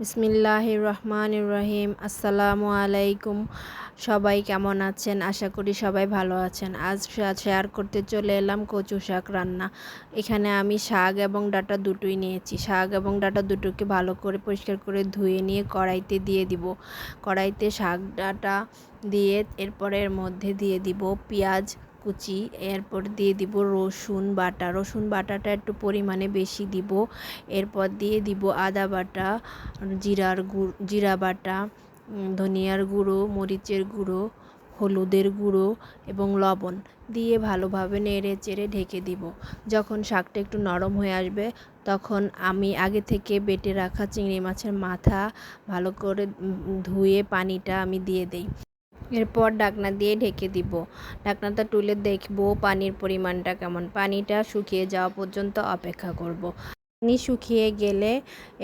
বিসমিল্লাহ রহমান রহিম আসসালামু আলাইকুম। সবাই কেমন আছেন? আশা করি সবাই ভালো আছেন। আজ শেয়ার করতে চলে এলাম কচু শাক রান্না। এখানে আমি শাক এবং ডাটা দুটোই নিয়েছি। শাক এবং ডাটা দুটোকে ভালো করে পরিষ্কার করে ধুয়ে নিয়ে কড়াইতে দিয়ে দিব। কড়াইতে শাক, ডাটা দিয়ে এরপরে এর মধ্যে দিয়ে দিব পেঁয়াজ কুচি, এরপর দিয়ে দিব রসুন বাটা। রসুন বাটাটা একটু পরিমাণে বেশি দিব। এরপর দিয়ে দিব আদা বাটা, জিরার গুঁড়ো, জিরা বাটা ধনিয়ার গুঁড়ো, মরিচের গুঁড়ো, হলুদের গুঁড়ো এবং লবণ দিয়ে ভালোভাবে নেড়ে চেড়ে ঢেকে দিব। যখন শাকটা একটু নরম হয়ে আসবে, তখন আমি আগে থেকে বেটে রাখা চিংড়ি মাছের মাথা ভালো করে ধুয়ে পানিটা আমি দিয়ে দেই। এরপর ঢাকনা দিয়ে ঢেকে দিব। ঢাকনাটা তুলে দেখব পানির পরিমাণটা কেমন। পানিটা শুকিয়ে যাওয়া পর্যন্ত অপেক্ষা করব। পানি শুকিয়ে গেলে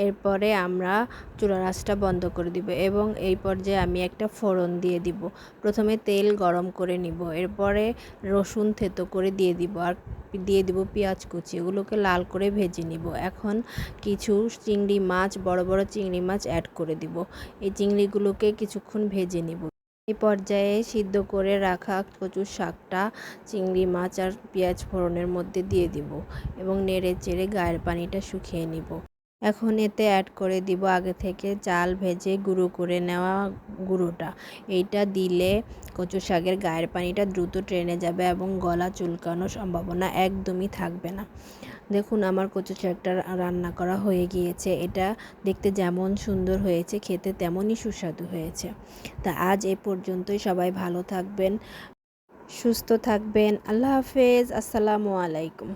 এরপরে আমরা চুলা রাসটা বন্ধ করে দিব এবং এই পর্যায়ে আমি একটা ফোড়ন দিয়ে দিব। প্রথমে তেল গরম করে নিব, এরপরে রসুন থেতো করে দিয়ে দিব আর দিয়ে দিব পেঁয়াজ কুচি। এগুলোকে লাল করে ভেজে নিব। এখন কিছু চিংড়ি মাছ, বড় বড় চিংড়ি মাছ অ্যাড করে দিব। এই চিংড়িগুলোকে কিছুক্ষণ ভেজে নিব। এই পর্যায়ে সিদ্ধ করে রাখা কচুর শাকটা চিংড়ি মাছ আর পেঁয়াজ ফোড়নের মধ্যে দিয়ে দিব এবং নেড়ে চেড়ে গায়ের পানিটা শুকিয়ে নিব। এখন এতে অ্যাড করে দিব আগে থেকে চাল ভেজে গুঁড়ো করে নেওয়া গুঁড়োটা। এইটা দিলে কচু শাকের গায়ের পানিটা দ্রুত ট্রেনে যাবে এবং গলা চুলকানোর সম্ভাবনা একদমই থাকবে না। দেখুন, আমার কচু শাকটা রান্না করা হয়ে গিয়েছে। এটা দেখতে যেমন সুন্দর হয়েছে, খেতে তেমনই সুস্বাদু হয়েছে। তা আজ এ পর্যন্তই। সবাই ভালো থাকবেন, সুস্থ থাকবেন। আল্লাহ হাফেজ। আসসালামু আলাইকুম।